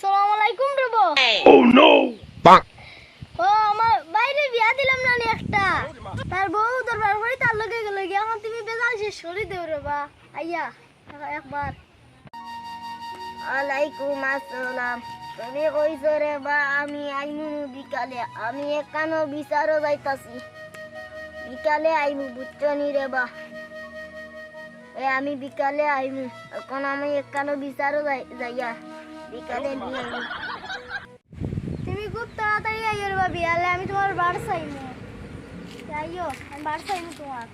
সালাম আলাইকুম রব। Oh no! Bonk. ও আমার বাইরে বিয়া দিলাম না একটা। তার বউ দরবার করে তার লগে গেল গিয়া এখন তুমি বেজাল শেষ করে দেও রে বা আইয়া একবার। আলাইকুম আসসালাম। তুমি কইছো রে বা আমি আইমু বিকালে। আমি একানো বিচারও যাইতাছি। বিকালে আইমু বুঝছনি রে বা আমি বিকালে আইমু। এখন আমি একানো বিচারও যাই যাইয়া বিকালে নিয়ে তুমি খুব তাড়াতাড়ি আইও রে বা বিয়ালে আমি তোমার বার চাইমু। আইও আমি বার চাইমু তোমার।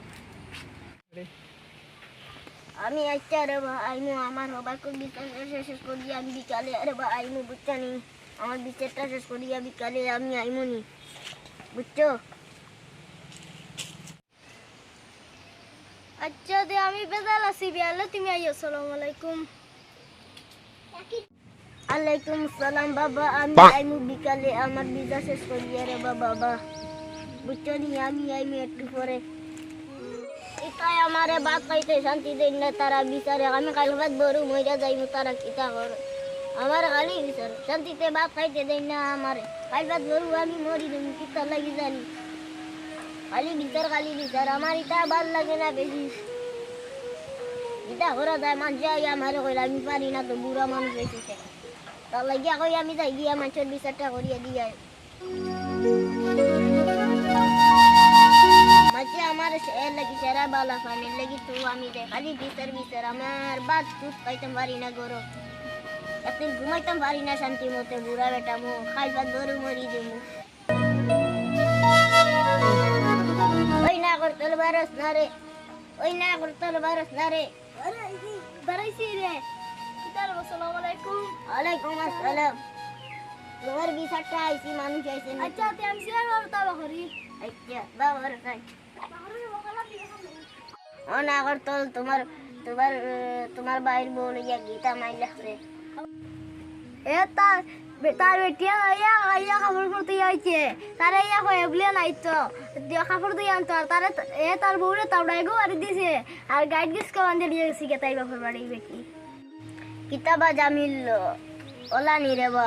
আমি আচ্ছা রে বা আইমু আমার সবার খুব বিচার শেষ করি আমি বিকালে রে বা আইমু বুঝছনি? আমার বিচারটা শেষ করিয়া বিকালে আমি আইমু নি বুঝছ? আচ্ছা দে আমি বেজাল আছি বিয়ালে তুমি আইও সালাম আলাইকুম। আলাইকুম সালাম বাবা আমি আইমু বিকালে আমার বিজা শেষ করিয়া রে বাবা বুঝছ নি আমি আইমু একটু পরে। এটাই আমারে বাদ খাইতে শান্তি দেন না তারা বিচারে আমি কাল বাদ বড় মইরা যাইমু তারা কিতা করে? আমার খালি বিচার শান্তিতে বাদ খাইতে দেন না আমারে। কাল বাদ বড় আমি মরি দেন কিতা লাগি জানি। খালি বিচার খালি বিচার আমার ইটা ভালো লাগে না বেশি। ইটা করা যায় মানুষ আমার কইলা, আমি পারি না তো বুড়া মানুষ বেশি তার লাগিয়া কই আমি যাই গিয়া মানুষের বিচারটা করিয়া দিয়া মাঝে আমার এর লাগি সেরা বালা ফানের লাগি তো আমি দে খালি বিচার বিচার আমার বাদ চুপ পাইতাম পারি না গরো একদিন ঘুমাইতাম পারি না শান্তি মতে বুড়া বেটা মো, খাই বাদ গরু মরি দেবো করতল বারস না রে ওই না করতল বারস না রে দাঁড়াইছি রে। কিতার আলাইকুম। ওয়ালাইকুম আসসালাম। তোমার বিচারটা আইসি মানুষ আইসি না আচ্ছা তে আমি শেয়ার করতে বাহরি। আচ্ছা ও না করতল তোমার তোমার তোমার বাইর বউ লইয়া গীতা মাই লাগছে এ তার বে- তার বেটিয়া আইয়া আইয়া কাপড় আইছে তারে ইয়া কয়ে বলে নাই তো। কাপড় দিয়ে আনতো আর তারে এ তার বউরে তাবড়াই গো আর দিছে। আর গাইড গিস কে বান্ধে দিয়ে গেছি কে তাই বাপর বাড়ি বেটি কিতাবা জামিল ওলা নি রে বা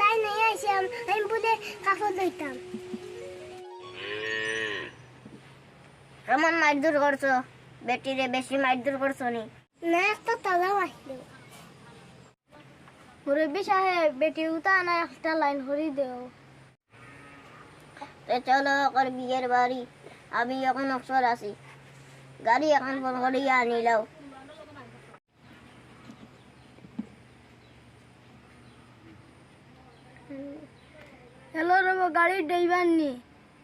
তাই নাই আইছে আমি বলে কাপড় দইতাম কেমন মারধর করছ বেটিরে বেশি মারধর করছ নি? না একটা তালাও আসলো মুরব্বী সাহেব বেটি উতা না একটা লাইন হরি দেও। তো চলো ওর বিয়ের বাড়ি। আমি এখন অবসর আছি। গাড়ি এখন ফোন করিয়া আনিলাও হ্যালো রব গাড়ির ড্রাইভার নি।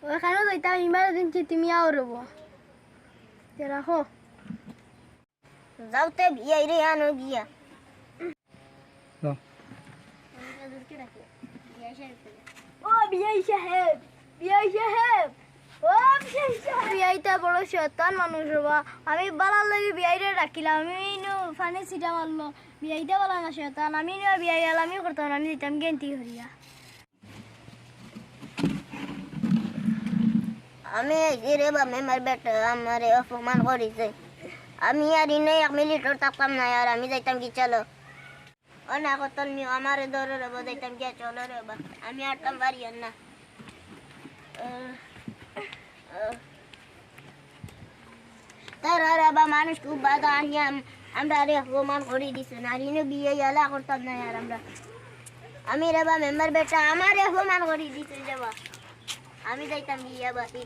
ওখানেও যাইতাম ইমার্জেন্সি তুমি আও রব। রাখো। যাওতে বিয়ে রে আনো গিয়া। ও বিয়াই সাহেব বিয়াই সাহেব ও বিয়াই সাহেব বিয়াইটা বড় শয়তান মানুষ রবা আমি বালার লাগে বিয়াইরে রাখিলাম আমি ফানে সিটা মারলো বলা না শয়তান আমি আলামি করতাম না, আমি দিতাম গেন্তি হরিয়া আমি বেটা আমারে অপমান করিছে আমি আর ইনে এক মিনিটও থাকতাম না আর আমি যাইতাম কি চলো ও না কতল নি আমারে ধরে রে বা। যাইতাম কি চলো রে আমি আটতাম পারি না। তার খুব বাধা আনিয়া আমরা রে অপমান দিছে। না আর ইনে বিয়ে এলা করতাম না আমি রে বা মেম্বার বেটা, আমারে অপমান করে দিছে রে আমি যাইতাম বিয়ে বাড়ি